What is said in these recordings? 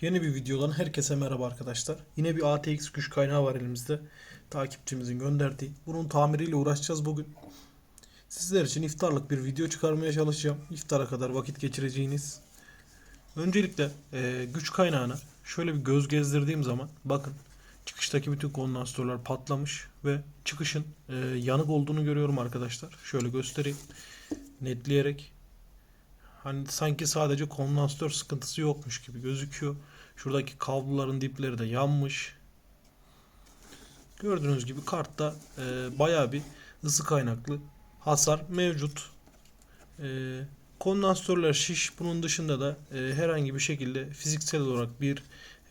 Yeni bir videodan herkese merhaba arkadaşlar. Yine bir ATX güç kaynağı var elimizde. Takipçimizin gönderdiği. Bunun tamiriyle uğraşacağız bugün. Sizler için iftarlık bir video çıkarmaya çalışacağım. İftara kadar vakit geçireceğiniz. Öncelikle e, güç kaynağına şöyle bir göz gezdirdiğim zaman bakın çıkıştaki bütün kondansatörler patlamış ve çıkışın e, yanık olduğunu görüyorum arkadaşlar. Şöyle göstereyim. Netleyerek Hani sanki sadece kondansatör sıkıntısı yokmuş gibi gözüküyor. Şuradaki kabloların dipleri de yanmış. Gördüğünüz gibi kartta e, bayağı bir ısı kaynaklı hasar mevcut. E, kondansatörler şiş. Bunun dışında da e, herhangi bir şekilde fiziksel olarak bir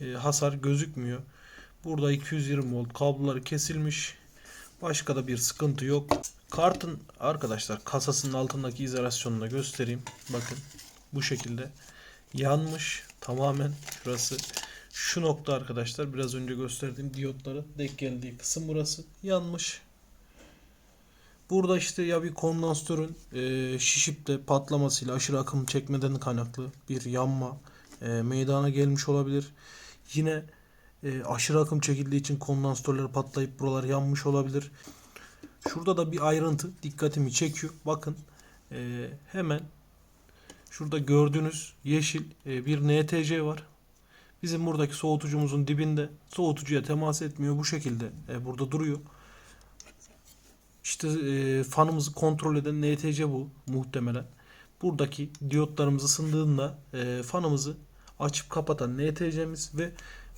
e, hasar gözükmüyor. Burada 220 volt kabloları kesilmiş. Başka da bir sıkıntı yok. Kartın arkadaşlar kasasının altındaki izolasyonunu da göstereyim. Bakın bu şekilde yanmış tamamen şurası. Şu nokta arkadaşlar biraz önce gösterdiğim diyotların denk geldiği kısım burası yanmış. Burada işte ya bir kondansatörün e, şişip de patlamasıyla aşırı akım çekmeden kaynaklı bir yanma e, meydana gelmiş olabilir. Yine e, aşırı akım çekildiği için kondansatörler patlayıp buralar yanmış olabilir. Şurada da bir ayrıntı dikkatimi çekiyor. Bakın e, hemen şurada gördüğünüz yeşil e, bir NTC var. Bizim buradaki soğutucumuzun dibinde soğutucuya temas etmiyor. Bu şekilde e, burada duruyor. İşte e, fanımızı kontrol eden NTC bu muhtemelen. Buradaki diyotlarımız ısındığında e, fanımızı açıp kapatan NTC'miz ve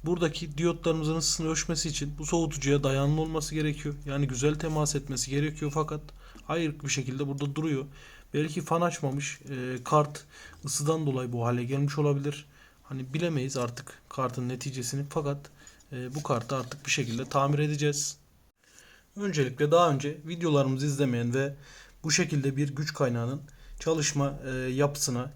buradaki diyotlarımızın ısısını ölçmesi için bu soğutucuya dayanlı olması gerekiyor. Yani güzel temas etmesi gerekiyor fakat hayır bir şekilde burada duruyor. Belki fan açmamış e, kart ısıdan dolayı bu hale gelmiş olabilir. Hani bilemeyiz artık kartın neticesini fakat e, bu kartı artık bir şekilde tamir edeceğiz. Öncelikle daha önce videolarımızı izlemeyen ve bu şekilde bir güç kaynağının çalışma e, yapısına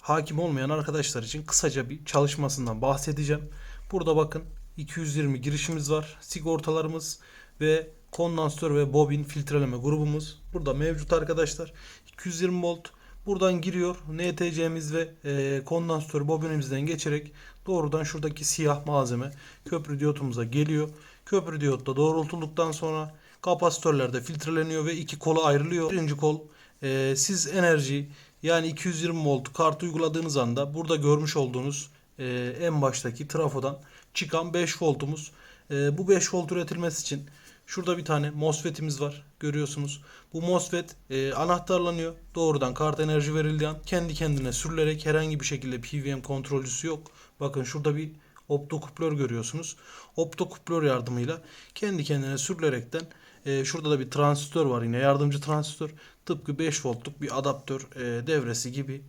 hakim olmayan arkadaşlar için kısaca bir çalışmasından bahsedeceğim. Burada bakın 220 girişimiz var. Sigortalarımız ve kondansatör ve bobin filtreleme grubumuz burada mevcut arkadaşlar. 220 volt buradan giriyor. NTC'miz ve e, kondansatör bobinimizden geçerek doğrudan şuradaki siyah malzeme köprü diyotumuza geliyor. Köprü diyotta doğrultulduktan sonra kapasitörlerde filtreleniyor ve iki kola ayrılıyor. Birinci kol e, siz enerji yani 220 volt kart uyguladığınız anda burada görmüş olduğunuz e, en baştaki trafodan çıkan 5 voltumuz. E, bu 5 volt üretilmesi için şurada bir tane MOSFET'imiz var. Görüyorsunuz. Bu MOSFET e, anahtarlanıyor. Doğrudan kart enerji verildiği an kendi kendine sürülerek herhangi bir şekilde PWM kontrolcüsü yok. Bakın şurada bir optokuplör görüyorsunuz. Optokuplör yardımıyla kendi kendine sürülerekten e, şurada da bir transistör var yine yardımcı transistör. Tıpkı 5 voltluk bir adaptör e, devresi gibi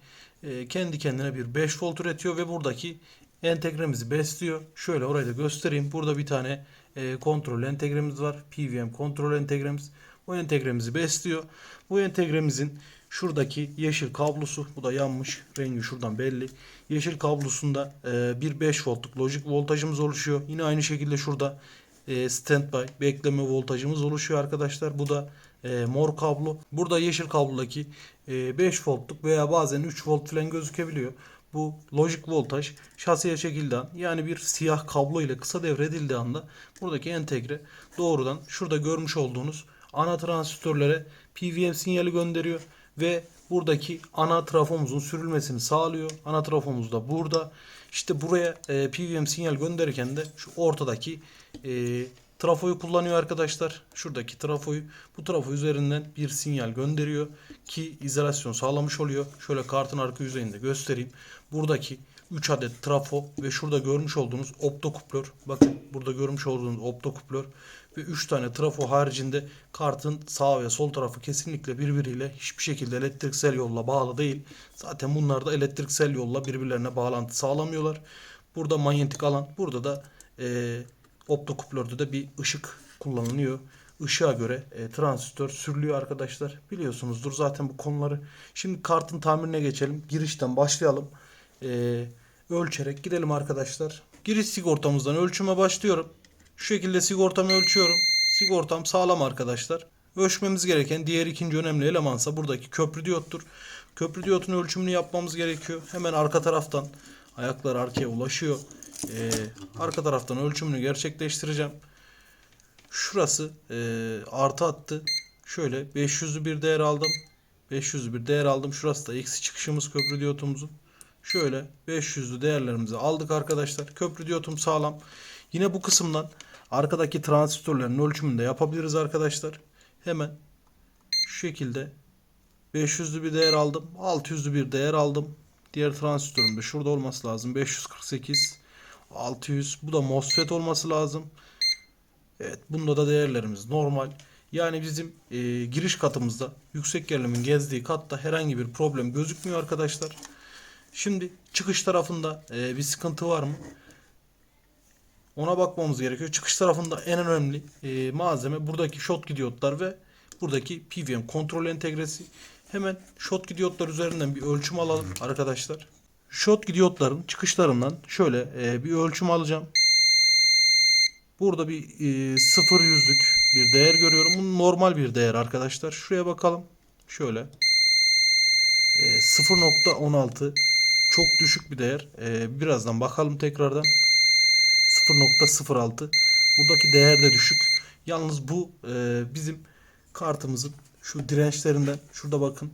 e, kendi kendine bir 5 volt üretiyor ve buradaki entegremizi besliyor. Şöyle orayı da göstereyim. Burada bir tane e, kontrol entegremiz var. PWM kontrol entegremiz. Bu entegremizi besliyor. Bu entegremizin şuradaki yeşil kablosu bu da yanmış. Rengi şuradan belli. Yeşil kablosunda e, bir 5 voltluk lojik voltajımız oluşuyor. Yine aynı şekilde şurada e, standby bekleme voltajımız oluşuyor arkadaşlar. Bu da e, mor kablo. Burada yeşil kablodaki e, 5 voltluk veya bazen 3 volt falan gözükebiliyor. Bu lojik voltaj şasiye çekildiği an yani bir siyah kablo ile kısa devre edildiği anda buradaki entegre doğrudan şurada görmüş olduğunuz ana transistörlere PWM sinyali gönderiyor ve buradaki ana trafomuzun sürülmesini sağlıyor. Ana trafomuz da burada. İşte buraya e, PWM sinyal gönderirken de şu ortadaki e, trafoyu kullanıyor arkadaşlar. Şuradaki trafoyu bu trafo üzerinden bir sinyal gönderiyor ki izolasyon sağlamış oluyor. Şöyle kartın arka yüzeyinde göstereyim. Buradaki 3 adet trafo ve şurada görmüş olduğunuz optokuplör. Bakın burada görmüş olduğunuz optokuplör ve 3 tane trafo haricinde kartın sağ ve sol tarafı kesinlikle birbiriyle hiçbir şekilde elektriksel yolla bağlı değil. Zaten bunlar da elektriksel yolla birbirlerine bağlantı sağlamıyorlar. Burada manyetik alan, burada da e, optokuplörde de bir ışık kullanılıyor. Işığa göre e, transistör sürülüyor arkadaşlar. Biliyorsunuzdur zaten bu konuları. Şimdi kartın tamirine geçelim. Girişten başlayalım. E, ölçerek gidelim arkadaşlar. Giriş sigortamızdan ölçüme başlıyorum. Şu şekilde sigortamı ölçüyorum. Sigortam sağlam arkadaşlar. Ölçmemiz gereken diğer ikinci önemli elemansa buradaki köprü diyottur. Köprü diyotun ölçümünü yapmamız gerekiyor. Hemen arka taraftan Ayaklar arkaya ulaşıyor. Ee, arka taraftan ölçümünü gerçekleştireceğim. Şurası e, artı attı. Şöyle 500'lü bir değer aldım. 500'lü bir değer aldım. Şurası da eksi çıkışımız köprü diyotumuzun. Şöyle 500'lü değerlerimizi aldık arkadaşlar. Köprü diyotum sağlam. Yine bu kısımdan arkadaki transistörlerin ölçümünü de yapabiliriz arkadaşlar. Hemen şu şekilde 500'lü bir değer aldım. 600'lü bir değer aldım. Diğer transistörüm de şurada olması lazım. 548 600 bu da MOSFET olması lazım. Evet bunda da değerlerimiz normal. Yani bizim e, giriş katımızda yüksek gerilimin gezdiği katta herhangi bir problem gözükmüyor arkadaşlar. Şimdi çıkış tarafında e, bir sıkıntı var mı? Ona bakmamız gerekiyor. Çıkış tarafında en önemli e, malzeme buradaki shot diyotlar ve buradaki PWM kontrol entegresi. Hemen shot diyotlar üzerinden bir ölçüm alalım arkadaşlar. Shot diyotların çıkışlarından şöyle e, bir ölçüm alacağım. Burada bir e, sıfır yüzlük bir değer görüyorum. Bu normal bir değer arkadaşlar. Şuraya bakalım. Şöyle. E, 0.16 çok düşük bir değer. E, birazdan bakalım tekrardan. 0.06 Buradaki değer de düşük. Yalnız bu e, bizim kartımızın şu dirençlerinden şurada bakın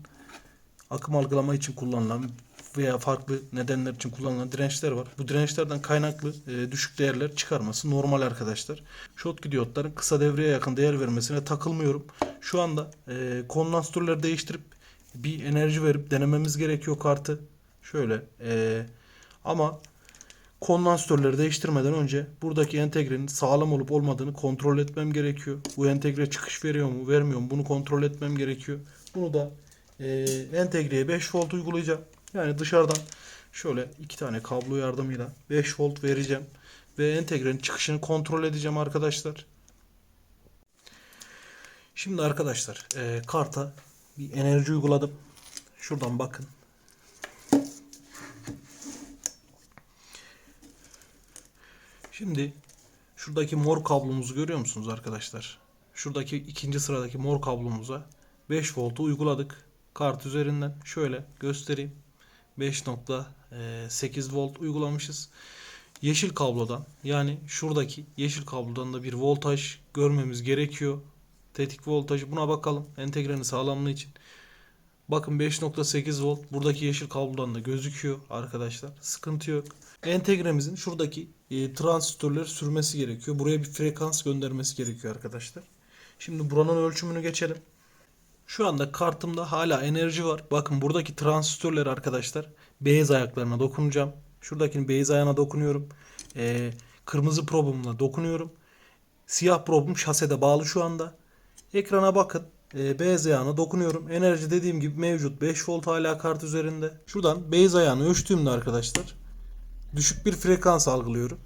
akım algılama için kullanılan veya farklı nedenler için kullanılan dirençler var. Bu dirençlerden kaynaklı e, düşük değerler çıkarması normal arkadaşlar. Shot diyotların kısa devreye yakın değer vermesine takılmıyorum. Şu anda e, kondansatörleri değiştirip bir enerji verip denememiz gerekiyor kartı. Şöyle e, ama kondansatörleri değiştirmeden önce buradaki entegrenin sağlam olup olmadığını kontrol etmem gerekiyor. Bu entegre çıkış veriyor mu vermiyor mu bunu kontrol etmem gerekiyor. Bunu da e, entegreye 5 volt uygulayacağım. Yani dışarıdan şöyle iki tane kablo yardımıyla 5 volt vereceğim. Ve entegrenin çıkışını kontrol edeceğim arkadaşlar. Şimdi arkadaşlar e, karta bir enerji uyguladım. Şuradan bakın. Şimdi şuradaki mor kablomuzu görüyor musunuz arkadaşlar? Şuradaki ikinci sıradaki mor kablomuza 5 voltu uyguladık. Kart üzerinden şöyle göstereyim. 5.8 volt uygulamışız. Yeşil kablodan yani şuradaki yeşil kablodan da bir voltaj görmemiz gerekiyor. Tetik voltajı buna bakalım. Entegrenin sağlamlığı için. Bakın 5.8 volt buradaki yeşil kablodan da gözüküyor arkadaşlar. Sıkıntı yok. Entegremizin şuradaki e, transistörleri sürmesi gerekiyor. Buraya bir frekans göndermesi gerekiyor arkadaşlar. Şimdi buranın ölçümünü geçelim. Şu anda kartımda hala enerji var. Bakın buradaki transistörler arkadaşlar. Beyaz ayaklarına dokunacağım. Şuradakinin beyaz ayağına dokunuyorum. Ee, kırmızı probumla dokunuyorum. Siyah probum şasede bağlı şu anda. Ekrana bakın. Ee, beyaz ayağına dokunuyorum. Enerji dediğim gibi mevcut. 5 volt hala kart üzerinde. Şuradan beyaz ayağını ölçtüğümde arkadaşlar düşük bir frekans algılıyorum.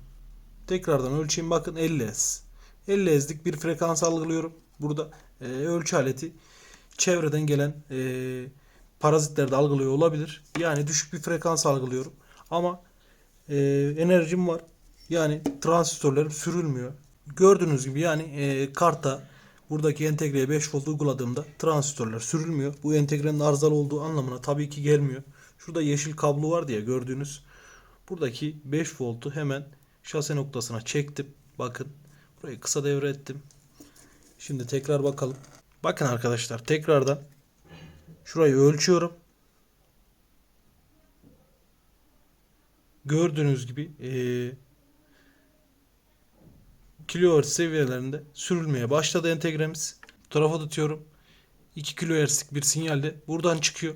Tekrardan ölçeyim bakın 50 Hz. 50 Hz'lik bir frekans algılıyorum. Burada e, ölçü aleti çevreden gelen e, parazitler de algılıyor olabilir. Yani düşük bir frekans algılıyorum. Ama e, enerjim var. Yani transistörlerim sürülmüyor. Gördüğünüz gibi yani e, kartta buradaki entegreye 5 volt uyguladığımda transistörler sürülmüyor. Bu entegrenin arızalı olduğu anlamına tabii ki gelmiyor. Şurada yeşil kablo var diye gördüğünüz. Buradaki 5 voltu hemen şase noktasına çektim. Bakın burayı kısa devre ettim. Şimdi tekrar bakalım. Bakın arkadaşlar tekrardan şurayı ölçüyorum. Gördüğünüz gibi e, kilohertz seviyelerinde sürülmeye başladı entegremiz. Bu tarafa tutuyorum. 2 kilohertzlik bir sinyalde buradan çıkıyor.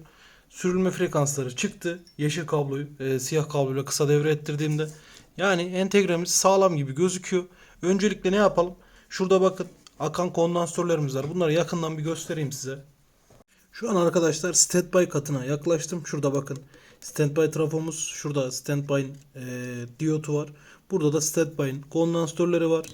Sürülme frekansları çıktı. Yeşil kabloyu e, siyah kabloyla kısa devre ettirdiğimde yani entegremiz sağlam gibi gözüküyor. Öncelikle ne yapalım? Şurada bakın akan kondansatörlerimiz var. Bunları yakından bir göstereyim size. Şu an arkadaşlar standby katına yaklaştım. Şurada bakın. Standby trafomuz. Şurada standby e, diyotu var. Burada da standby'ın kondansatörleri var.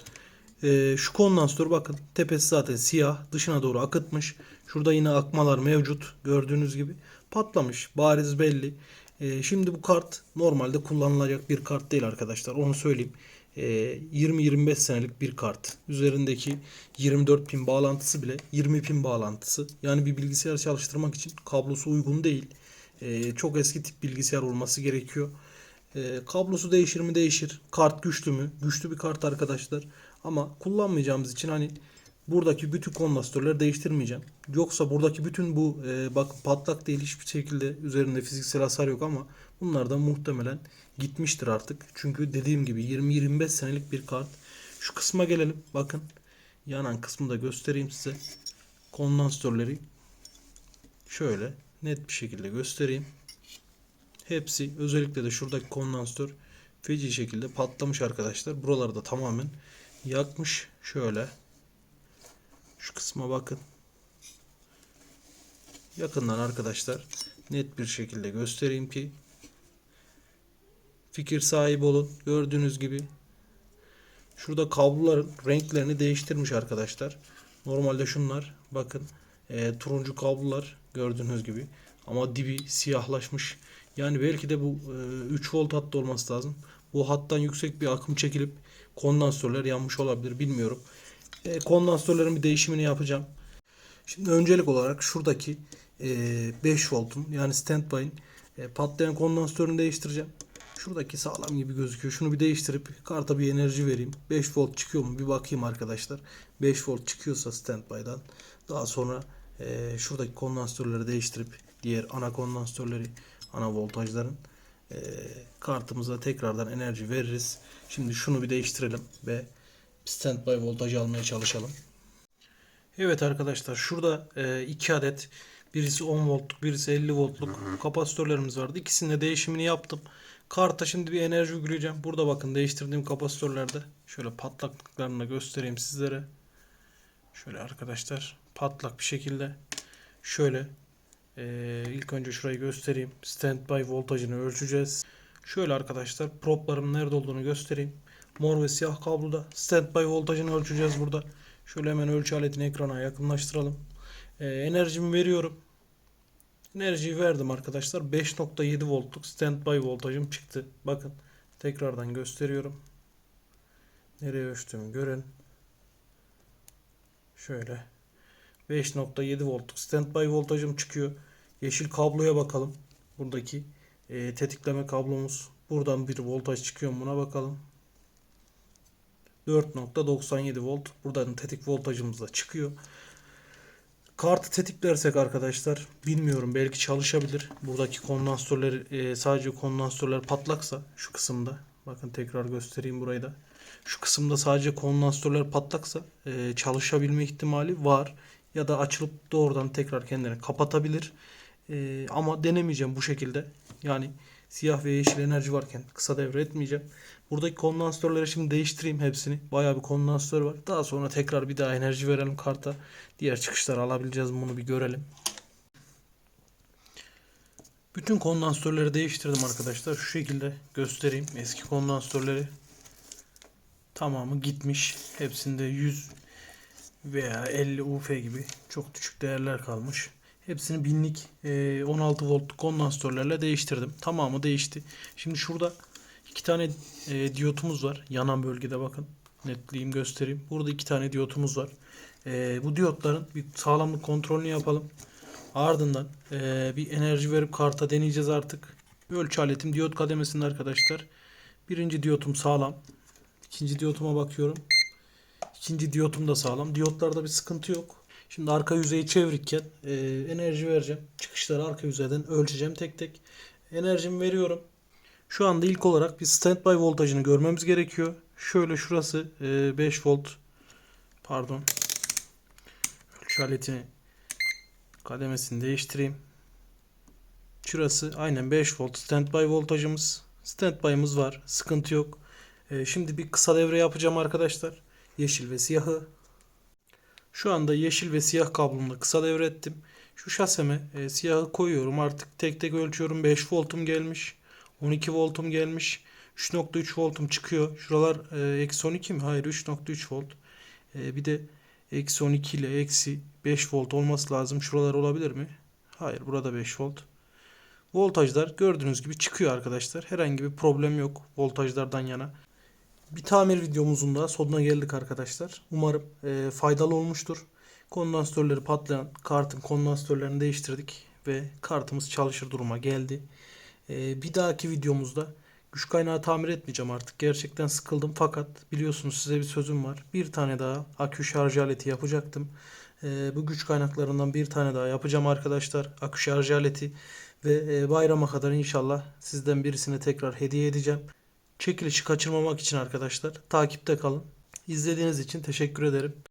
E, şu kondansatör bakın. Tepesi zaten siyah. Dışına doğru akıtmış. Şurada yine akmalar mevcut. Gördüğünüz gibi. Patlamış. Bariz belli. E, şimdi bu kart normalde kullanılacak bir kart değil arkadaşlar. Onu söyleyeyim. 20-25 senelik bir kart. Üzerindeki 24 pin bağlantısı bile 20 pin bağlantısı. Yani bir bilgisayar çalıştırmak için kablosu uygun değil. Ee, çok eski tip bilgisayar olması gerekiyor. E, kablosu değişir mi değişir. Kart güçlü mü? Güçlü bir kart arkadaşlar. Ama kullanmayacağımız için hani buradaki bütün kondansatörleri değiştirmeyeceğim. Yoksa buradaki bütün bu e, bak patlak değil hiçbir şekilde üzerinde fiziksel hasar yok ama bunlar da muhtemelen gitmiştir artık. Çünkü dediğim gibi 20-25 senelik bir kart. Şu kısma gelelim. Bakın yanan kısmı da göstereyim size. Kondansatörleri şöyle net bir şekilde göstereyim. Hepsi özellikle de şuradaki kondansatör feci şekilde patlamış arkadaşlar. Buraları da tamamen yakmış. Şöyle şu kısma bakın. Yakından arkadaşlar net bir şekilde göstereyim ki fikir sahibi olun. Gördüğünüz gibi şurada kabloların renklerini değiştirmiş arkadaşlar. Normalde şunlar bakın e, turuncu kablolar gördüğünüz gibi ama dibi siyahlaşmış. Yani belki de bu e, 3 volt hatta olması lazım. Bu hattan yüksek bir akım çekilip kondansatörler yanmış olabilir bilmiyorum. E, kondansatörlerin bir değişimini yapacağım. Şimdi öncelik olarak şuradaki e, 5 voltun yani standby'in e, patlayan kondansatörünü değiştireceğim. Şuradaki sağlam gibi gözüküyor. Şunu bir değiştirip karta bir enerji vereyim. 5 volt çıkıyor mu bir bakayım arkadaşlar. 5 volt çıkıyorsa standby'dan daha sonra e, şuradaki kondansatörleri değiştirip diğer ana kondansatörleri ana voltajların e, kartımıza tekrardan enerji veririz. Şimdi şunu bir değiştirelim ve standby voltajı almaya çalışalım. Evet arkadaşlar şurada e, iki adet birisi 10 voltluk birisi 50 voltluk kapasitörlerimiz vardı. İkisinin de değişimini yaptım. Karta şimdi bir enerji uygulayacağım. Burada bakın değiştirdiğim kapasitörlerde şöyle patlaklıklarını göstereyim sizlere. Şöyle arkadaşlar patlak bir şekilde şöyle e, ilk önce şurayı göstereyim. Standby voltajını ölçeceğiz. Şöyle arkadaşlar proplarım nerede olduğunu göstereyim. Mor ve siyah kabloda standby voltajını ölçeceğiz burada. Şöyle hemen ölçü aletini ekrana yakınlaştıralım. Ee, enerjimi veriyorum. Enerjiyi verdim arkadaşlar. 5.7 voltluk standby voltajım çıktı. Bakın tekrardan gösteriyorum. Nereye ölçtüğümü görün. Şöyle 5.7 voltluk standby voltajım çıkıyor. Yeşil kabloya bakalım. Buradaki e, tetikleme kablomuz. Buradan bir voltaj çıkıyor buna bakalım. 4.97 volt. Buradan tetik voltajımız da çıkıyor. Kartı tetiklersek arkadaşlar bilmiyorum belki çalışabilir. Buradaki kondansatörler e, sadece kondansatörler patlaksa şu kısımda bakın tekrar göstereyim burayı da. Şu kısımda sadece kondansatörler patlaksa e, çalışabilme ihtimali var. Ya da açılıp doğrudan tekrar kendini kapatabilir. E, ama denemeyeceğim bu şekilde. Yani siyah ve yeşil enerji varken kısa devre etmeyeceğim. Buradaki kondansatörleri şimdi değiştireyim hepsini. Bayağı bir kondansatör var. Daha sonra tekrar bir daha enerji verelim karta. Diğer çıkışları alabileceğiz bunu bir görelim. Bütün kondansatörleri değiştirdim arkadaşlar. Şu şekilde göstereyim. Eski kondansatörleri tamamı gitmiş. Hepsinde 100 veya 50 UF gibi çok küçük değerler kalmış. Hepsini binlik e, 16 voltluk kondansatörlerle değiştirdim. Tamamı değişti. Şimdi şurada iki tane e, diyotumuz var. Yanan bölgede bakın. Netleyeyim göstereyim. Burada iki tane diyotumuz var. E, bu diyotların bir sağlamlık kontrolünü yapalım. Ardından e, bir enerji verip karta deneyeceğiz artık. Ölçü aletim diyot kademesinde arkadaşlar. Birinci diyotum sağlam. İkinci diyotuma bakıyorum. İkinci diyotum da sağlam. Diyotlarda bir sıkıntı yok. Şimdi arka yüzeyi çevirirken e, enerji vereceğim. Çıkışları arka yüzeyden ölçeceğim tek tek. Enerjimi veriyorum. Şu anda ilk olarak bir standby voltajını görmemiz gerekiyor. Şöyle şurası e, 5 volt. Pardon. Ölçü aletini kademesini değiştireyim. Şurası aynen 5 volt standby voltajımız. Standby'ımız var. Sıkıntı yok. E, şimdi bir kısa devre yapacağım arkadaşlar. Yeşil ve siyahı. Şu anda yeşil ve siyah kablomla kısa devre ettim. Şu şaseme e, siyahı koyuyorum. Artık tek tek ölçüyorum. 5 voltum gelmiş. 12 voltum gelmiş. 3.3 voltum çıkıyor. Şuralar e, eksi 12 mi? Hayır 3.3 volt. E, bir de eksi 12 ile eksi 5 volt olması lazım. Şuralar olabilir mi? Hayır burada 5 volt. Voltajlar gördüğünüz gibi çıkıyor arkadaşlar. Herhangi bir problem yok voltajlardan yana. Bir tamir videomuzun da sonuna geldik arkadaşlar. Umarım e, faydalı olmuştur. Kondansatörleri patlayan kartın kondansatörlerini değiştirdik ve kartımız çalışır duruma geldi. E, bir dahaki videomuzda Güç kaynağı tamir etmeyeceğim artık. Gerçekten sıkıldım fakat biliyorsunuz size bir sözüm var. Bir tane daha akü şarj aleti yapacaktım. Ee, bu güç kaynaklarından bir tane daha yapacağım arkadaşlar. Akü şarj aleti ve e, bayrama kadar inşallah sizden birisine tekrar hediye edeceğim. Çekilişi kaçırmamak için arkadaşlar takipte kalın. İzlediğiniz için teşekkür ederim.